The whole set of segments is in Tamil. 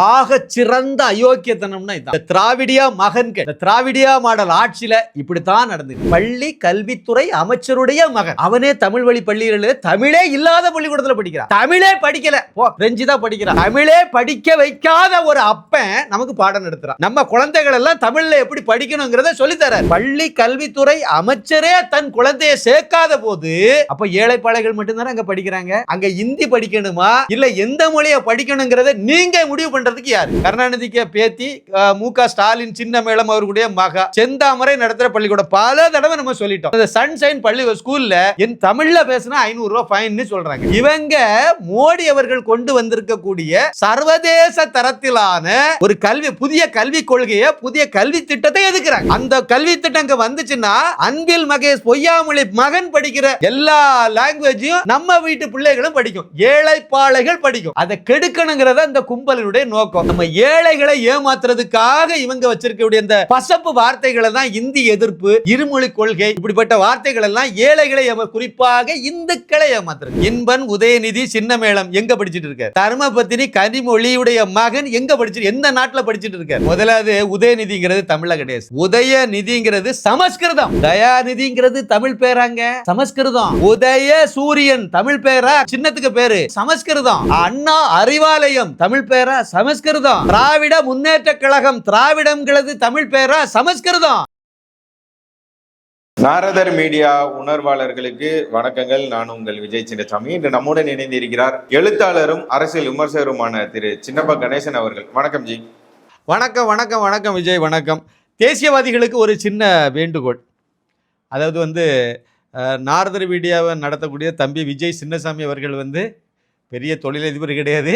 ஆக சிறந்த அயோக்கியத்தனம்னா இதான். இந்த திராவிடியா மகன்கள் திராவிடியா மாடல் ஆட்சியில இப்படித்தான் நடந்தது. பள்ளி கல்வித்துறை அமைச்சருடைய மகன். அவனே தமிழ் வழி பள்ளிகளில் தமிழே இல்லாத பள்ளிக்கூடத்துல படிக்கிறான். தமிழே படிக்கல. பிரெஞ்சு தான் படிக்கிறான். தமிழே படிக்க வைக்காத ஒரு அப்பன் நமக்கு பாடம் நடத்துறான். நம்ம குழந்தைகள் எல்லாம் தமிழ்ல எப்படி படிக்கணுங்கிறத சொல்லித்தர பள்ளி கல்வித்துறை அமைச்சரே தன் குழந்தைய சேர்க்காத போது அப்ப ஏழைப்பாளைகள் மட்டும்தானே அங்க படிக்கிறாங்க? அங்க இந்தி படிக்கணுமா? இல்ல எந்த மொழியை படிக்கணுங்கிறத நீங்க முடிவு பண்றதுக்கு யாரு? கருணாநிதிக்கு பேத்தி மு க ஸ்டாலின் சின்ன மேளம் அவர்களுடைய மகா. செந்தாமரை நடத்துற பள்ளிக்கூடம். பல தடவை நம்ம சொல்லிட்டோம். இந்த சன்ஷைன் பள்ளி ஸ்கூல்ல என் தமிழ்ல பேசினா ஐநூறு ரூபாய் ஃபைன் சொல்றாங்க. இவங்க மோடி அவர்கள் கொண்டு வந்திருக்கக்கூடிய சர்வதேச தரத்திலான ஒரு கல்வி புதிய கல்வி கொள்கையை புதிய கல்வி திட்டத்தை எதுக்குறாங்க? அந்த கல்வி திட்டம் இங்க வந்துச்சுன்னா அன்பில் மகேஷ் பொய்யாமொழி மகன் படிக்கிற எல்லா லாங்குவேஜையும் நம்ம வீட்டு பிள்ளைகளும் படிக்கும். ஏழைப்பாளைகள் படிக்கும். அதை கெடுக்கணுங்கிறத இந்த கும்பலினுடைய நோக்கம். நம்ம ஏழைகளை ஏமாத்துறதுக்காக இவங்க வச்சிருக்கக்கூடிய இந்த பசப்பு வார்த்தைகளை தான் இந்தி எதிர்ப்பு இருமொழி கொள்கை இப்படிப்பட்ட வார்த்தைகள் எல்லாம் ஏழைகளை குறிப்பாக இந்துக்களை ஏமாத்துறது. இன்பன் உதயநிதி சின்னமேளம் எங்க படிச்சிட்டு இருக்க? தர்மபத்தினி கனிமொழியுடைய மகன் எங்க படிச்சு எந்த நாட்டுல படிச்சிட்டு இருக்க? முதலாவது உதயநிதிங்கிறது தமிழ்ல கிடையாது உதயநிதிங்கிறது சமஸ்கிருதம். தயாநிதிங்கிறது தமிழ் பேராங்க. சமஸ்கிருதம். உதய சூரியன் தமிழ் பேரா? சின்னத்துக்கு பேரு. சமஸ்கிருதம். அண்ணா அறிவாலயம் தமிழ் பேரா? சமஸ்கிருதம். திராவிட முன்னேற்ற கழகம் திராவிடம்ங்கிறது தமிழ் பேரா சமஸ்கிருதம். நாரதர் மீடியா உணர்வாளர்களுக்கு வணக்கங்கள். நான் உங்கள் விஜய் சின்னசாமி. இன்று நம்முடன் இணைந்து இருக்கிறார் எழுத்தாளரும் அரசியல் விமர்சகருமான திரு சின்னப்ப கணேசன் அவர்கள். வணக்கம் ஜி. வணக்கம் வணக்கம் வணக்கம் விஜய் வணக்கம். தேசியவாதிகளுக்கு ஒரு சின்ன வேண்டுகோள். அதாவது வந்து நாரதர் மீடியாவை நடத்தக்கூடிய தம்பி விஜய் சின்னசாமி அவர்கள் வந்து பெரிய தொழிலதிபர் கிடையாது.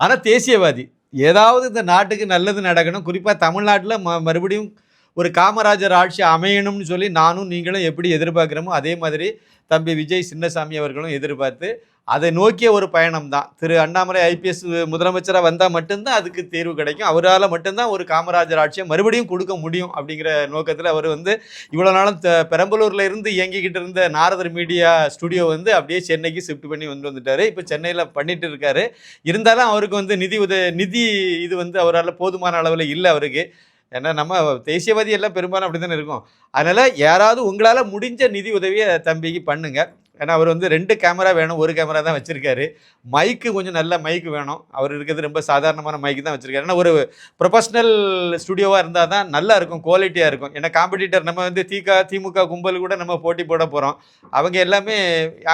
ஆனால் தேசியவாதி. ஏதாவது இந்த நாட்டுக்கு நல்லது நடக்கணும். குறிப்பாக தமிழ்நாட்டில் ம மறுபடியும் ஒரு காமராஜர் ஆட்சி அமையணும்னு சொல்லி நானும் நீங்களும் எப்படி எதிர்பார்க்குறோமோ அதே மாதிரி தம்பி விஜய் சின்னசாமி அவர்களும் எதிர்பார்த்து அதை நோக்கிய ஒரு பயணம் தான் திரு அண்ணாமலை ஐபிஎஸ் முதலமைச்சராக வந்தால் மட்டும்தான் அதுக்கு தீர்வு கிடைக்கும். அவரால் மட்டும்தான் ஒரு காமராஜர் ஆட்சியை மறுபடியும் கொடுக்க முடியும் அப்படிங்கிற நோக்கத்தில் அவர் வந்து இவ்வளோ நாளும் த- இருந்து இயங்கிக்கிட்டு இருந்த நாரதர் மீடியா ஸ்டுடியோ வந்து அப்படியே சென்னைக்கு ஷிஃப்ட் பண்ணி வந்து வந்துட்டார். இப்போ சென்னையில் பண்ணிட்டு இருக்காரு. இருந்தாலும் அவருக்கு வந்து நிதி உத நிதி இது வந்து அவரால் போதுமான அளவில் இல்லை அவருக்கு. ஏன்னா நம்ம தேசியவாதி எல்லாம் பெரும்பாலும் அப்படி தானே இருக்கும். அதனால் யாராவது உங்களால் முடிஞ்ச நிதி உதவியை தம்பிக்கு பண்ணுங்க. ஏன்னா அவர் வந்து ரெண்டு கேமரா வேணும் ஒரு கேமரா தான் வச்சுருக்காரு. மைக்கு கொஞ்சம் நல்ல மைக்கு வேணும். அவர் இருக்கிறது ரொம்ப சாதாரணமான மைக்கு தான் வச்சுருக்காரு. ஏன்னா ஒரு ப்ரொஃபஷ்னல் ஸ்டுடியோவாக இருந்தால் தான் நல்லா இருக்கும் குவாலிட்டியாக இருக்கும். ஏன்னா காம்படிட்டர் நம்ம வந்து திக திமுக கும்பல் கூட நம்ம போட்டி போட போகிறோம் அவங்க எல்லாமே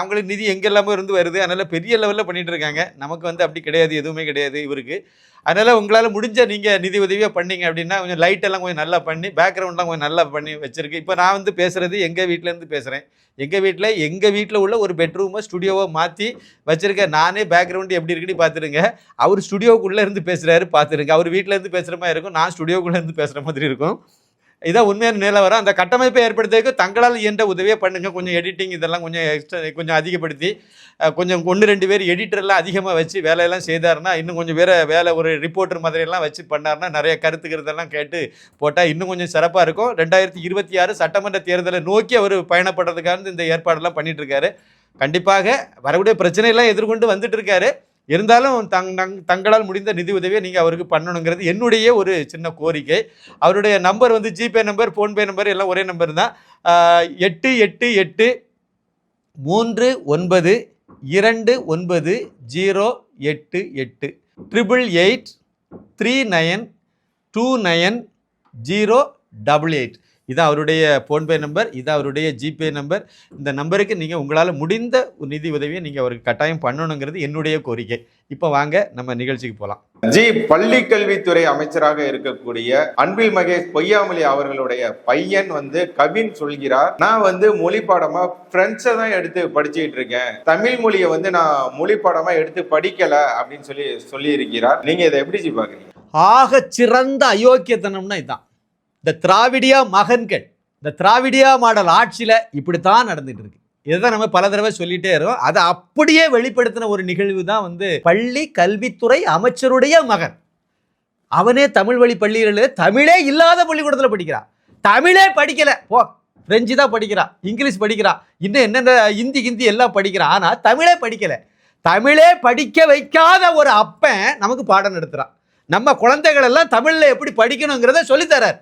அவங்களுக்கு நிதி எங்கெல்லாமோ இருந்து வருது. அதனால் பெரிய லெவலில் பண்ணிகிட்டு இருக்காங்க. நமக்கு வந்து அப்படி கிடையாது எதுவுமே கிடையாது இவருக்கு. அதனால் உங்களால் முடிஞ்ச நீங்கள் நிதி உதவியாக பண்ணீங்க அப்படின்னா கொஞ்சம் லைட்டெல்லாம் கொஞ்சம் நல்லா பண்ணி பேக்ரவுண்ட்லாம் கொஞ்சம் நல்லா பண்ணி வச்சுருக்கு. இப்போ நான் வந்து பேசுகிறது எங்கள் வீட்டிலேருந்து பேசுகிறேன் எங்கள் வீட்டில் எங்கள் வீட்டில் உள்ள ஒரு பெட்ரூமை ஸ்டுடியோவை மாற்றி வச்சுருக்கேன் நானே பேக்ரவுண்டு எப்படி இருக்குன்னு பார்த்துருங்க அவர் ஸ்டுடியோக்குள்ளே இருந்து பேசுகிறாரு பார்த்துருங்க அவர் வீட்டில் இருந்து பேசுகிற மாதிரி இருக்கும் நான் ஸ்டுடியோக்குள்ளே இருந்து பேசுகிற மாதிரி இருக்கும். இதான் உண்மையான நிலவரம் அந்த கட்டமைப்பை ஏற்படுத்துறதுக்கு தங்களால் இயன்ற உதவியை பண்ணுங்க. கொஞ்சம் எடிட்டிங் இதெல்லாம் கொஞ்சம் எக்ஸ்ட்ரா கொஞ்சம் அதிகப்படுத்தி கொஞ்சம் ஒன்று ரெண்டு பேர் எடிட்டர்லாம் அதிகமாக வச்சு வேலையெல்லாம் செய்தாருன்னா இன்னும் கொஞ்சம் வேறு வேலை ஒரு ரிப்போர்ட்டர் மாதிரியெல்லாம் வச்சு பண்ணாருன்னா நிறைய கருத்துக்கிறதெல்லாம் கேட்டு போட்டால் இன்னும் கொஞ்சம் சிறப்பாக இருக்கும். ரெண்டாயிரத்தி இருபத்தி ஆறு சட்டமன்ற தேர்தலை நோக்கி அவர் பயணப்படுறதுக்காக இந்த ஏற்பாடெல்லாம் பண்ணிகிட்ருக்காரு கண்டிப்பாக வரக்கூடிய பிரச்சனையெல்லாம் எதிர்கொண்டு வந்துட்டு இருக்காரு. இருந்தாலும் தங் தங் தங்களால் முடிந்த நிதி உதவியை நீங்கள் அவருக்கு பண்ணணுங்கிறது என்னுடைய ஒரு சின்ன கோரிக்கை. அவருடைய நம்பர் வந்து ஜிபே நம்பர் ஃபோன்பே நம்பர் எல்லாம் ஒரே நம்பர் தான். எட்டு எட்டு எட்டு மூன்று ஒன்பது இரண்டு ஒன்பது ஜீரோ எட்டு எட்டு. Triple eight three nine two nine zero double eight. இது அவருடைய ஃபோன்பே நம்பர் இது அவருடைய ஜிபே நம்பர் இந்த நம்பருக்கு நீங்கள் உங்களால் முடிந்த ஒரு நிதி உதவியை நீங்கள் அவருக்கு கட்டாயம் பண்ணணுங்கிறது என்னுடைய கோரிக்கை. இப்போ வாங்க நம்ம நிகழ்ச்சிக்கு போகலாம் ஜி பள்ளி கல்வித்துறை அமைச்சராக இருக்கக்கூடிய அன்பில் மகேஷ் பொய்யாமொழி அவர்களுடைய பையன் வந்து கவின் சொல்கிறார். நான் வந்து மொழி பாடமா பிரெஞ்சை தான் எடுத்து படிச்சுட்டு இருக்கேன். தமிழ் மொழியை வந்து நான் மொழி பாடமா எடுத்து படிக்கல அப்படின்னு சொல்லி சொல்லி இருக்கிறார் நீங்க இதை எப்படி ஜி பாக்குறீங்க ஆக சிறந்த அயோக்கியத்தனம்னா இதான். இந்த திராவிடியா மகன்கள் இந்த திராவிடியா மாடல் ஆட்சியில் இப்படித்தான் நடந்துட்டு இருக்கு. இதுதான் நம்ம பல தடவை சொல்லிட்டே இருக்கோம். அதை அப்படியே வெளிப்படுத்தின ஒரு நிகழ்வு தான் வந்து பள்ளி கல்வித்துறை அமைச்சருடைய மகன். அவனே தமிழ் வழி பள்ளிகளில் தமிழே இல்லாத பள்ளிக்கூடத்தில் படிக்கிறான். தமிழே படிக்கல. போ பிரெஞ்சு தான் படிக்கிறான் இங்கிலீஷ் படிக்கிறான் இன்னும் என்னென்ன ஹிந்தி ஹிந்தி எல்லாம் படிக்கிறான். ஆனால் தமிழே படிக்கல. தமிழே படிக்க வைக்காத ஒரு அப்பன் நமக்கு பாடம் நடத்துகிறான் நம்ம குழந்தைகள் எல்லாம் தமிழில் எப்படி படிக்கணுங்கிறத சொல்லித்தரார்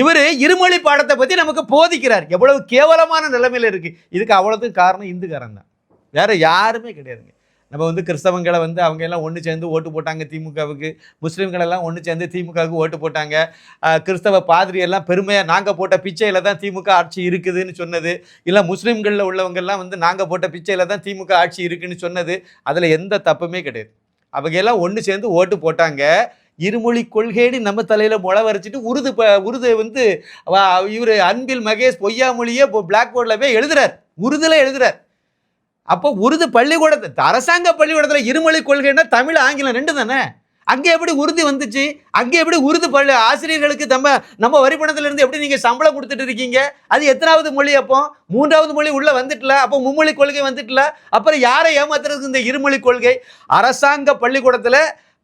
இவர் இருமொழி பாடத்தை பற்றி நமக்கு போதிக்கிறார். எவ்வளவு கேவலமான நிலைமையில் இருக்குது இதுக்கு அவ்வளோத்துக்கு காரணம் இந்துக்காரன் தான். வேறு யாருமே கிடையாதுங்க. நம்ம வந்து கிறிஸ்தவங்களை வந்து அவங்க எல்லாம் ஒன்று சேர்ந்து ஓட்டு போட்டாங்க திமுகவுக்கு. முஸ்லீம்கள் எல்லாம் ஒன்று சேர்ந்து திமுகவுக்கு ஓட்டு போட்டாங்க. கிறிஸ்தவ பாதிரி எல்லாம் பெருமையாக நாங்கள் போட்ட பிச்சையில் தான் திமுக ஆட்சி இருக்குதுன்னு சொன்னது. இல்லை முஸ்லீம்களில் உள்ளவங்கெல்லாம் வந்து நாங்கள் போட்ட பிச்சையில் தான் திமுக ஆட்சி இருக்குன்னு சொன்னது. அதில் எந்த தப்புமே கிடையாது. அவங்க எல்லாம் ஒன்று சேர்ந்து ஓட்டு போட்டாங்க. இருமொழி கொள்கைன்னு நம்ம தலையில் முளை வரைச்சிட்டு உருது ப உருது வந்து இவர் அன்பில் மகேஷ் பொய்யாமொழியே இப்போ பிளாக் போர்டில் போய் எழுதுறார். உருதுல எழுதுறார். அப்போ உருது பள்ளிக்கூடத்தை அரசாங்க பள்ளிக்கூடத்தில் இருமொழி கொள்கைன்னா தமிழ் ஆங்கிலம் ரெண்டு தானே? அங்கே எப்படி உருது வந்துச்சு? அங்கே எப்படி உருது பள்ளி ஆசிரியர்களுக்கு நம்ம நம்ம வரி எப்படி நீங்கள் சம்பளம் கொடுத்துட்டு இருக்கீங்க? அது எத்தனாவது மொழி அப்போ? மூன்றாவது மொழி உள்ளே வந்துட்டல அப்போ மும்மொழி கொள்கை வந்துட்டல அப்புறம் யாரை ஏமாத்துறதுக்கு இந்த இருமொழி கொள்கை? அரசாங்க பள்ளிக்கூடத்தில்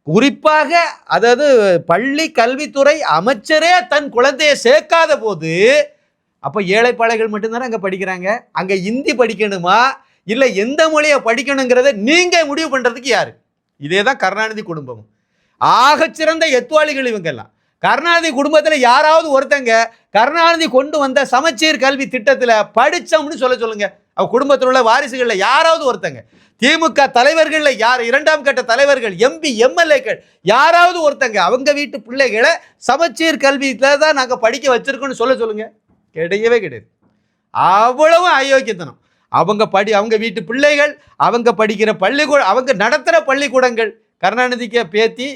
குறிப்பாக அதாவது பள்ளி கல்வித்துறை அமைச்சரே தன் குழந்தையை சேர்க்காத போது அப்போ ஏழைப்பாளைகள் மட்டும்தானே அங்கே படிக்கிறாங்க? அங்கே இந்தி படிக்கணுமா? இல்லை எந்த மொழியை படிக்கணுங்கிறத நீங்கள் முடிவு பண்ணுறதுக்கு யார்? இதே தான் கருணாநிதி குடும்பம். ஆகச்சிறந்த எத்துவாளிகள் இவங்கெல்லாம். கருணாநிதி குடும்பத்தில் யாராவது ஒருத்தங்க கருணாநிதி கொண்டு வந்த சமச்சீர் கல்வி திட்டத்தில் படித்தோம்னு சொல்ல சொல்லுங்கள் அவ குடும்பத்தில் உள்ள வாரிசுகளில் யாராவது ஒருத்தங்க திமுக தலைவர்களில் யார் இரண்டாம் கட்ட தலைவர்கள் எம்பி எம்எல்ஏக்கள் யாராவது ஒருத்தங்க அவங்க வீட்டு பிள்ளைகளை சமச்சீர் கல்வியில் தான் நாங்கள் படிக்க வச்சுருக்கோன்னு சொல்ல சொல்லுங்கள் கிடையவே கிடையாது. அவ்வளவு அயோக்கியத்தனம். அவங்க படி அவங்க வீட்டு பிள்ளைகள் அவங்க படிக்கிற பள்ளிக்கூட அவங்க நடத்துகிற பள்ளிக்கூடங்கள். கருணாநிதிக்கு பேத்தி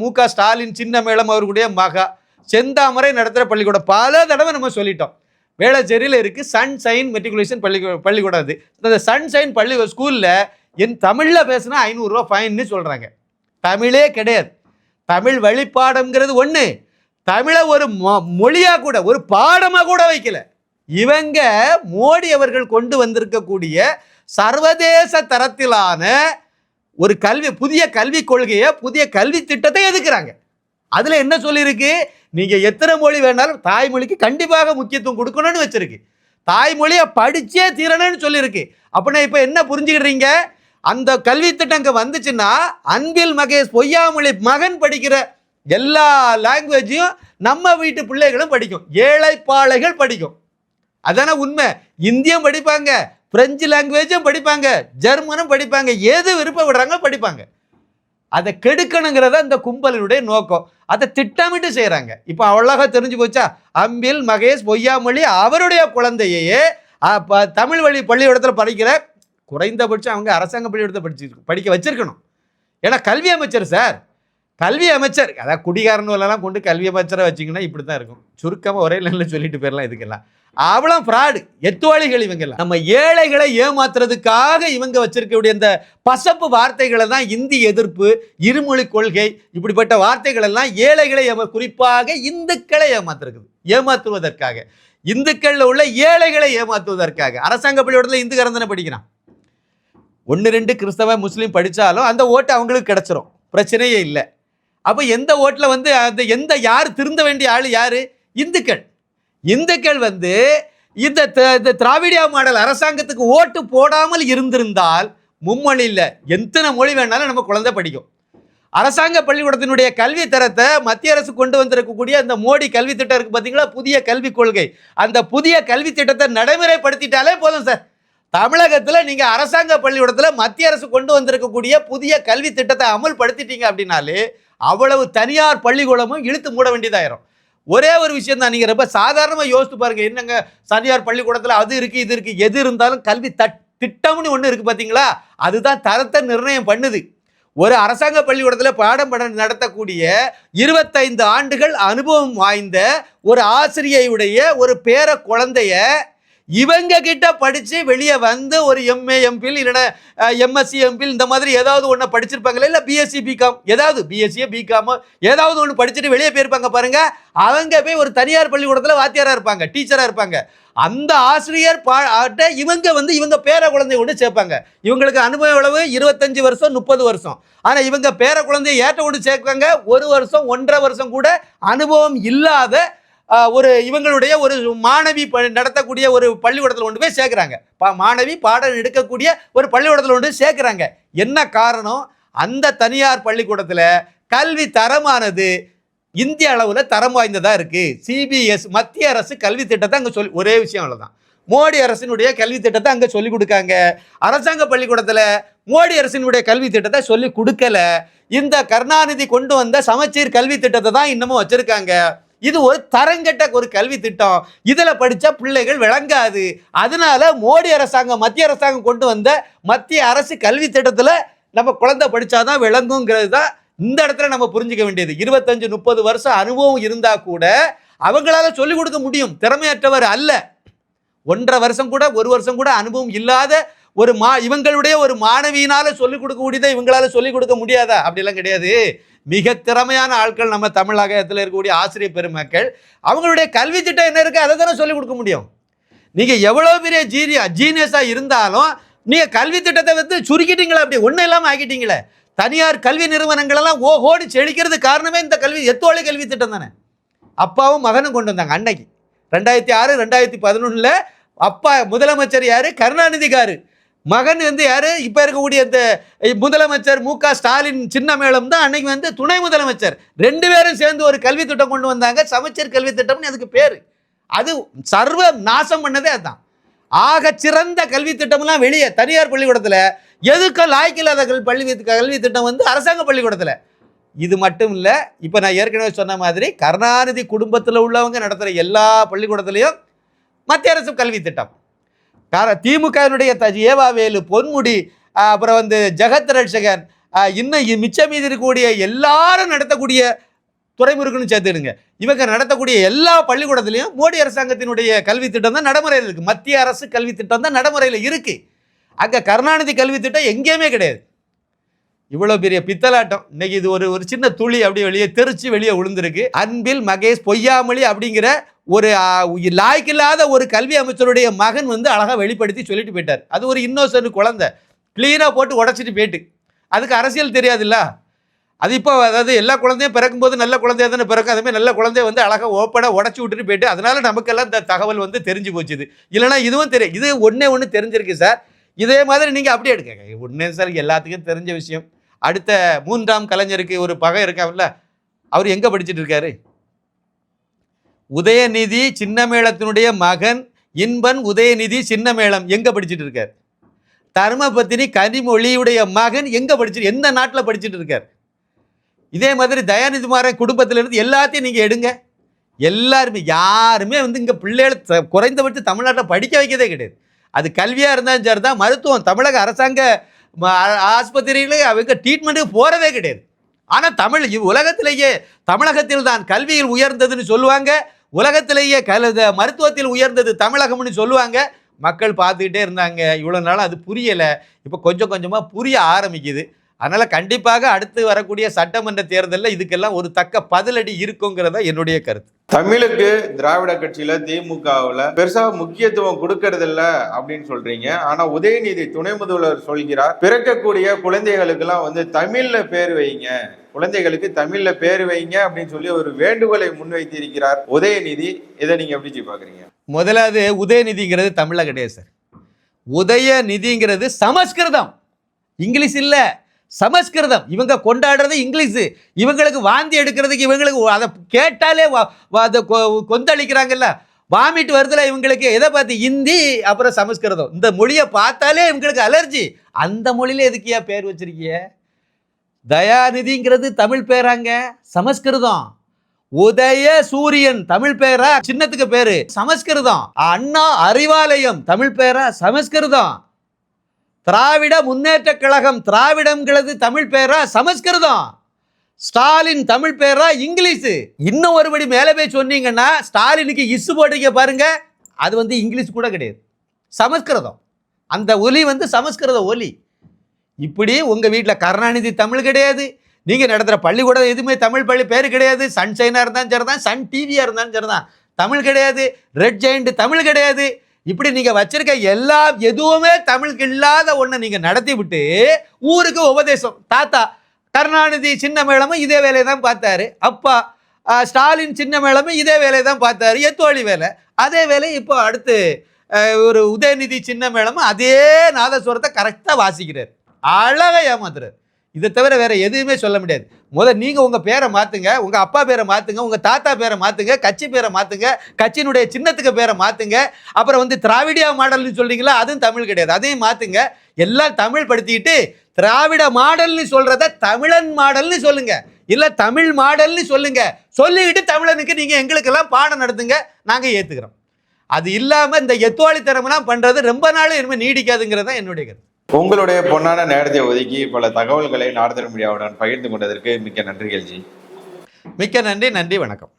மு க ஸ்டாலின் சின்ன மேளம் அவர்களுடைய மகா செந்தாமரை நடத்துகிற பள்ளிக்கூடம். பல தடவை நம்ம சொல்லிட்டோம். வேளச்சேரியில் இருக்குது சன் சைன் மெட்ரிகுலேஷன் பள்ளி பள்ளிக்கூடம் அது. சன் சைன் பள்ளி ஸ்கூலில் என் தமிழில் பேசுனா ஐநூறுரூவா ஃபைன்னு சொல்கிறாங்க தமிழே கிடையாது. தமிழ் வழிபாடம்ங்கிறது ஒன்று தமிழை ஒரு மொ- மொழியாக கூட ஒரு பாடமாக கூட வைக்கல. இவங்க மோடி அவர்கள் கொண்டு வந்திருக்கக்கூடிய சர்வதேச தரத்திலான ஒரு கல்வி புதிய கல்விக் கொள்கையை புதிய கல்வி திட்டத்தை எதுக்குறாங்க? அதில் என்ன சொல்லியிருக்கு? நீங்கள் எத்தனை மொழி வேணாலும் தாய்மொழிக்கு கண்டிப்பாக முக்கியத்துவம் கொடுக்கணும்னு வச்சுருக்கு. தாய்மொழியை படித்தே தீரணும்னு சொல்லியிருக்கு. அப்படின்னா இப்போ என்ன புரிஞ்சுக்கிறீங்க அந்த கல்வி திட்டம் வந்துச்சுன்னா அன்பில் மகேஷ் பொய்யாமொழி மகன் படிக்கிற எல்லா லாங்குவேஜையும் நம்ம வீட்டு பிள்ளைகளும் படிக்கும். ஏழைப்பாளைகள் படிக்கும். அதானே உண்மை? இந்தியும் படிப்பாங்க பிரெஞ்சு லாங்குவேஜும் படிப்பாங்க ஜெர்மனும் படிப்பாங்க எது விருப்பம் விடுறாங்களோ படிப்பாங்க. அதை கெடுக்கணுங்கிறத இந்த கும்பலினுடைய நோக்கம். அதை திட்டமிட்டு செய்கிறாங்க இப்போ அவ்வளோக தெரிஞ்சு போச்சா? அம்பில் மகேஷ் பொய்யாமொழி அவருடைய குழந்தையே ப- தமிழ் வழி பள்ளிக்கூடத்தில் படிக்கிற குறைந்தபட்சம் அவங்க அரசாங்க பள்ளிக்கூடத்தை படிச்சு படிக்க வச்சிருக்கணும். ஏன்னா கல்வி அமைச்சர் சார். கல்வி அமைச்சர். அதாவது குடிகாரனுலாம் கொண்டு கல்வி அமைச்சரை வச்சிங்கன்னா இப்படி தான் இருக்கும். சுருக்கமாக ஒரே லைனில் சொல்லிட்டு போயிடலாம் இதுக்கெல்லாம். அவ்வளோ ஃப்ராடு எத்துவாளிகள் இவங்கெல்லாம். நம்ம ஏழைகளை ஏமாத்துறதுக்காக இவங்க வச்சிருக்கக்கூடிய இந்த பசப்பு வார்த்தைகளை தான் இந்தி எதிர்ப்பு இருமொழி கொள்கை இப்படிப்பட்ட வார்த்தைகள் எல்லாம் ஏழைகளை ஏமா குறிப்பாக இந்துக்களை ஏமாத்துறது. ஏமாத்துவதற்காக. இந்துக்களில் உள்ள ஏழைகளை ஏமாத்துவதற்காக. அரசாங்க பள்ளிக்கூடத்தில் இந்து கரந்தனை படிக்கிறான். ஒன்று ரெண்டு கிறிஸ்தவ முஸ்லீம் படித்தாலும் அந்த ஓட்டு அவங்களுக்கு கிடச்சிரும். பிரச்சனையே இல்லை. அப்போ எந்த ஓட்டில் வந்து அந்த எந்த யார் திருந்த வேண்டிய ஆள் யார்? இந்துக்கள். இந்துக்கள் வந்து இந்த த- இந்த திராவிடியா மாடல் அரசாங்கத்துக்கு ஓட்டு போடாமல் இருந்திருந்தால் மும்மொழியில் எத்தனை மொழி வேணாலும் நம்ம குழந்தை படிக்கும். அரசாங்க பள்ளிக்கூடத்தினுடைய கல்வி தரத்தை மத்திய அரசு கொண்டு வந்திருக்கக்கூடிய அந்த மோடி கல்வி திட்டம் இருக்கு பார்த்தீங்களா புதிய கல்விக் கொள்கை. அந்த புதிய கல்வி திட்டத்தை நடைமுறைப்படுத்திட்டாலே போதும் சார். தமிழகத்தில் நீங்கள் அரசாங்க பள்ளிக்கூடத்தில் மத்திய அரசு கொண்டு வந்திருக்கக்கூடிய புதிய கல்வி திட்டத்தை அமல்படுத்திட்டீங்க அப்படின்னாலே அவ்வளவு தனியார் பள்ளிக்கூடமும் இழுத்து மூட வேண்டியதாயிரும். ஒரே ஒரு விஷயம் தான் நீங்கள் ரொம்ப சாதாரணமாக யோசித்து பாருங்க. என்னங்க சனியார் பள்ளிக்கூடத்தில் அது இருக்குது இது இருக்குது எது இருந்தாலும் கல்வி தட் திட்டம்னு ஒன்று இருக்குது பார்த்தீங்களா அதுதான் தரத்தை நிர்ணயம் பண்ணுது. ஒரு அரசாங்க பள்ளிக்கூடத்தில் பாடம் பட நடத்தக்கூடிய இருபத்தைந்து ஆண்டுகள் அனுபவம் வாய்ந்த ஒரு ஆசிரியையுடைய ஒரு பேர குழந்தைய இவங்க கிட்ட படித்து வெளியே வந்து ஒரு எம்ஏ எம்பில் இல்லைன்னா எம்எஸ்சி எம்பில் இந்த மாதிரி ஏதாவது ஒன்று படிச்சிருப்பாங்களே? இல்லை பிஎஸ்சி பிகாம் ஏதாவது பிஎஸ்சியோ பிகாமோ ஏதாவது ஒன்று படிச்சுட்டு வெளியே போயிருப்பாங்க பாருங்க. அவங்க போய் ஒரு தனியார் பள்ளிக்கூடத்தில் வாத்தியாராக இருப்பாங்க டீச்சராக இருப்பாங்க. அந்த ஆசிரியர் பாட்ட இவங்க வந்து இவங்க பேர குழந்தைய கொண்டு சேர்ப்பாங்க. இவங்களுக்கு அனுபவ அளவு இருபத்தஞ்சு வருஷம் முப்பது வருஷம். ஆனால் இவங்க பேர குழந்தைய ஏற்ற கொண்டு சேர்ப்பாங்க. ஒரு வருஷம் ஒன்றரை வருஷம் கூட அனுபவம் இல்லாத ஒரு இவங்களுடைய ஒரு மாணவி ப- நடத்தக்கூடிய ஒரு பள்ளிக்கூடத்தில் கொண்டு போய் சேர்க்குறாங்க. பா மாணவி பாடம் எடுக்கக்கூடிய ஒரு பள்ளிக்கூடத்தில் கொண்டு சேர்க்குறாங்க. என்ன காரணம்? அந்த தனியார் பள்ளிக்கூடத்தில் கல்வி தரமானது இந்திய அளவில் தரம் வாய்ந்ததாக இருக்குது சிபிஎஸ் மத்திய அரசு கல்வி திட்டத்தை அங்கே சொல்லி ஒரே விஷயம் அவ்வளோதான் மோடி அரசினுடைய கல்வி திட்டத்தை அங்கே சொல்லி கொடுக்காங்க. அரசாங்க பள்ளிக்கூடத்தில் மோடி அரசினுடைய கல்வி திட்டத்தை சொல்லி கொடுக்கல. இந்த கருணாநிதி கொண்டு வந்த சமச்சீர் கல்வி திட்டத்தை தான் இன்னமும் வச்சுருக்காங்க. இது ஒரு தரங்கெட்ட ஒரு கல்வி திட்டம். இதில் படித்தா பிள்ளைகள் விளங்காது. அதனால மோடி அரசாங்கம் மத்திய அரசாங்கம் கொண்டு வந்த மத்திய அரசு கல்வி திட்டத்தில் நம்ம குழந்தை படித்தாதான் விளங்குங்கிறது தான் இந்த இடத்துல நம்ம புரிஞ்சுக்க வேண்டியது. இருபத்தஞ்சு முப்பது வருஷம் அனுபவம் இருந்தால் கூட அவங்களால சொல்லிக் கொடுக்க முடியும். திறமையற்றவர் அல்ல. ஒன்றரை வருஷம் கூட ஒரு வருஷம் கூட அனுபவம் இல்லாத ஒரு மா இவங்களுடைய ஒரு மாணவியினால் சொல்லிக் கொடுக்கக்கூடியதை இவங்களால் இவங்களால சொல்லிக் கொடுக்க முடியாதா? அப்படிலாம் கிடையாது. மிக திறமையான ஆட்கள் நம்ம தமிழகத்தில் இருக்கக்கூடிய ஆசிரியர் பெருமக்கள். அவங்களுடைய கல்வி திட்டம் என்ன இருக்குது அதை தானே சொல்லிக் கொடுக்க முடியும். நீங்கள் எவ்வளோ பெரிய ஜீனியா ஜீனியஸாக இருந்தாலும் நீங்கள் கல்வி திட்டத்தை வந்து சுருக்கிட்டீங்களா அப்படி ஒன்றும் இல்லாமல் ஆக்கிட்டீங்களே. தனியார் கல்வி நிறுவனங்கள் எல்லாம் ஓஹோடி செழிக்கிறது காரணமே இந்த கல்வி எத்தோலை கல்வி திட்டம் தானே. அப்பாவும் மகனும் கொண்டு வந்தாங்க அன்னைக்கு. ரெண்டாயிரத்தி ஆறு ரெண்டாயிரத்தி பதினொன்றில் அப்பா முதலமைச்சர் யார்? கருணாநிதிகாரு மகன் வந்து யாரு? இப்போ இருக்கக்கூடிய இந்த முதலமைச்சர் மு க ஸ்டாலின் சின்ன மேளம் தான் அன்னைக்கு வந்து துணை முதலமைச்சர். ரெண்டு பேரும் சேர்ந்து ஒரு கல்வி திட்டம் கொண்டு வந்தாங்க. சமச்சீர் கல்வி திட்டம்னு அதுக்கு பேர். அது சர்வ நாசம் பண்ணதே அதுதான். ஆக சிறந்த கல்வி திட்டம்லாம் வெளியே தனியார் பள்ளிக்கூடத்தில் எதுக்கு லாய்க்கில்லாத கல் பள்ளி கல்வி திட்டம் வந்து அரசாங்க பள்ளிக்கூடத்தில். இது மட்டும் இல்லை இப்போ நான் ஏற்கனவே சொன்ன மாதிரி கருணாநிதி குடும்பத்தில் உள்ளவங்க நடத்துகிற எல்லா பள்ளிக்கூடத்துலேயும் மத்திய அரசு கல்வி திட்டம். கார திமுகவினுடைய த ஏவாவேலு பொன்முடி அப்புறம் வந்து ஜெகத் ரட்சகன் இன்னும் மிச்சம் மீதி இருக்கக்கூடிய எல்லாரும் நடத்தக்கூடிய துறைமுருகன்னு சேர்த்துடுங்க. இவங்க நடத்தக்கூடிய எல்லா பள்ளிக்கூடத்துலையும் மோடி அரசாங்கத்தினுடைய கல்வி திட்டம் தான் நடைமுறையில் இருக்குது மத்திய அரசு கல்வி திட்டம் தான் நடைமுறையில் இருக்குது அங்கே கருணாநிதி கல்வி திட்டம் எங்கேயுமே கிடையாது. இவ்வளோ பெரிய பித்தலாட்டம். இன்னைக்கு இது ஒரு ஒரு சின்ன துளி அப்படியே வெளியே தெரிச்சு வெளியே விழுந்திருக்கு அன்பில் மகேஷ் பொய்யாமொழி அப்படிங்கிற ஒரு லாய்க்கில்லாத ஒரு கல்வி அமைச்சருடைய மகன் வந்து அழகாக வெளிப்படுத்தி சொல்லிட்டு போயிட்டார். அது ஒரு இன்னோசன்ட் குழந்தை. க்ளீனாக போட்டு உடச்சிட்டு போயிட்டு. அதுக்கு அரசியல் தெரியாதுல்ல? அது இப்போ அதாவது எல்லா குழந்தையும் பிறக்கும்போது நல்ல குழந்தையா தானே பிறக்கும். அதுமாதிரி நல்ல குழந்தைய வந்து அழகாக ஓப்பனாக உடச்சி விட்டுட்டு போயிட்டு அதனால நமக்கெல்லாம் இந்த தகவல் வந்து தெரிஞ்சு போச்சுது. இல்லைனா இதுவும் தெரியும் இது ஒன்றே ஒன்று தெரிஞ்சிருக்கு சார். இதே மாதிரி நீங்கள் அப்படியே எடுக்க ஒன்றே சார் எல்லாத்துக்கும் தெரிஞ்ச விஷயம். அடுத்த மூன்றாம் கலைஞருக்கு ஒரு பகை இருக்காவில்ல அவர் எங்கே படிச்சிட்டு இருக்காரு? உதயநிதி சின்னமேளத்தினுடைய மகன் இன்பன் உதயநிதி சின்னமேளம் எங்கே படிச்சிட்டு இருக்கார்? தர்மபத்தினி கனிமொழியுடைய மகன் எங்கே படிச்சு எந்த நாட்டில் படிச்சிட்டு இருக்கார்? இதே மாதிரி தயாநிதி மாறன் குடும்பத்திலிருந்து எல்லாத்தையும் நீங்கள் எடுங்க. எல்லாருமே யாருமே வந்து இங்கே பிள்ளைகளை குறைந்தபட்சம் தமிழ்நாட்டில் படிக்க வைக்கதே கிடையாது. அது கல்வியாக இருந்தாலும் சரி தான் மருத்துவம் தமிழக அரசாங்க ஆஸ்பத்திரியிலே அவங்க ட்ரீட்மெண்ட்டுக்கு போகிறதே கிடையாது. ஆனால் தமிழ் இவ் உலகத்திலேயே தமிழகத்தில் தான் கல்வியில் உயர்ந்ததுன்னு சொல்லுவாங்க. உலகத்திலேயே கல மருத்துவத்தில் உயர்ந்தது தமிழகம்னு சொல்லுவாங்க. மக்கள் பார்த்துக்கிட்டே இருந்தாங்க. இவ்வளோ நாள் அது புரியலை. இப்போ கொஞ்சம் கொஞ்சமாக புரிய ஆரம்பிக்குது. அதனால் கண்டிப்பாக அடுத்து வரக்கூடிய சட்டமன்ற தேர்தலில் இதுக்கெல்லாம் ஒரு தக்க பதிலடி இருக்குங்கிறத என்னுடைய கருத்து. தமிழுக்கு திராவிட கட்சியில திமுகவுல பெருசா முக்கியத்துவம் கொடுக்கறது இல்ல அப்படின்னு சொல்றீங்க. ஆனா உதயநிதி துணை முதல்வர் சொல்கிறார் பிறக்கக்கூடிய குழந்தைகளுக்கு எல்லாம் வந்து தமிழ்ல பேர் வைங்க. குழந்தைகளுக்கு தமிழ்ல பேர் வைங்க அப்படின்னு சொல்லி ஒரு வேண்டுகோளை முன்வைத்திருக்கிறார் உதயநிதி. இதை நீங்க எப்படி பாக்குறீங்க? முதலாவது உதயநிதிங்கிறது தமிழில் கிடையாது சார். உதயநிதிங்கிறது சமஸ்கிருதம். இங்கிலீஷ் இல்லை. சமஸ்கிருதம். இவங்க கொண்டாடுறது இங்கிலீஷு. இவங்களுக்கு வாந்தி எடுக்கிறதுக்கு இவங்களுக்கு அதை கேட்டாலே அதை கொ- கொந்தளிக்கிறாங்கல்ல. வாமிட் வருதுல இவங்களுக்கு. எதை பார்த்து? ஹிந்தி அப்புறம் சமஸ்கிருதம். இந்த மொழியை பார்த்தாலே இவங்களுக்கு அலர்ஜி. அந்த மொழியில எதுக்கியா பேர் வச்சிருக்கிய? தயாநிதிங்கிறது தமிழ் பேராங்க. சமஸ்கிருதம். உதய சூரியன் தமிழ் பேரா? சின்னத்துக்கு பேரு. சமஸ்கிருதம். அண்ணா அறிவாலயம் தமிழ் பேரா? சமஸ்கிருதம். திராவிட முன்னேற்ற கழகம் திராவிடம்ங்கிறது தமிழ் பேரா சமஸ்கிருதம். ஸ்டாலின் தமிழ் பேரா இங்கிலீஷு. இன்னும் ஒருபடி மேலே போய் சொன்னீங்கன்னா ஸ்டாலினுக்கு இசு போட்டீங்க பாருங்க அது வந்து இங்கிலீஷ் கூட கிடையாது. சமஸ்கிருதம். அந்த ஒலி வந்து சமஸ்கிருத ஒலி. இப்படி உங்கள் வீட்டில் கருணாநிதி தமிழ் கிடையாது. நீங்கள் நடத்துகிற பள்ளிக்கூடம் எதுவுமே தமிழ் பள்ளி பேர் கிடையாது. சன்ஷைனாக இருந்தாலும் சரி தான் சன் டிவியாக இருந்தாலும் சரி தான் தமிழ் கிடையாது. ரெட் ஜெயிண்ட் தமிழ் கிடையாது. இப்படி நீங்கள் வச்சிருக்க எல்லா எதுவுமே தமிழுக்கு இல்லாத ஒன்றை நீங்கள் நடத்தி விட்டு ஊருக்கு உபதேசம். தாத்தா கருணாநிதி சின்ன மேளமும் இதே வேலையை தான் பார்த்தாரு. அப்பா ஸ்டாலின் சின்ன மேளமும் இதே வேலையை தான் பார்த்தாரு. எத்தோழி வேலை. அதே வேலை இப்போ அடுத்து ஒரு உதயநிதி சின்ன மேளமும் அதே நாதஸ்வரத்தை கரெக்டாக வாசிக்கிறார். அழகாக ஏமாத்துறாரு. இதை தவிர வேற எதுவுமே சொல்ல முடியாது. முதல் நீங்கள் உங்கள் பேரை மாற்றுங்க உங்கள் அப்பா பேரை மாற்றுங்க உங்கள் தாத்தா பேரை மாற்றுங்க கட்சி பேரை மாற்றுங்க கட்சியினுடைய சின்னத்துக்கு பேரை மாற்றுங்க அப்புறம் வந்து திராவிடியா மாடல்னு சொல்றீங்களா அதுவும் தமிழ் கிடையாது. அதையும் மாற்றுங்க எல்லாம் தமிழ் படுத்திக்கிட்டு திராவிட மாடல்னு சொல்கிறத தமிழன் மாடல்னு சொல்லுங்க. இல்லை தமிழ் மாடல்னு சொல்லுங்க. சொல்லிக்கிட்டு தமிழனுக்கு நீங்கள் எங்களுக்கெல்லாம் பாடம் நடத்துங்க நாங்கள் ஏற்றுக்கிறோம் அது இல்லாமல் இந்த எத்துவாளித்தனம்லாம் பண்ணுறது ரொம்ப நாள் இனிமேல் நீடிக்காதுங்கிறது தான் என்னுடைய கருத்து. உங்களுடைய பொன்னான நேரத்தை ஒதுக்கி பல தகவல்களை நார்தன் மீடியாவுடன் பகிர்ந்து கொண்டதற்கு மிக்க நன்றிகள் ஜி மிக்க நன்றி நன்றி வணக்கம்.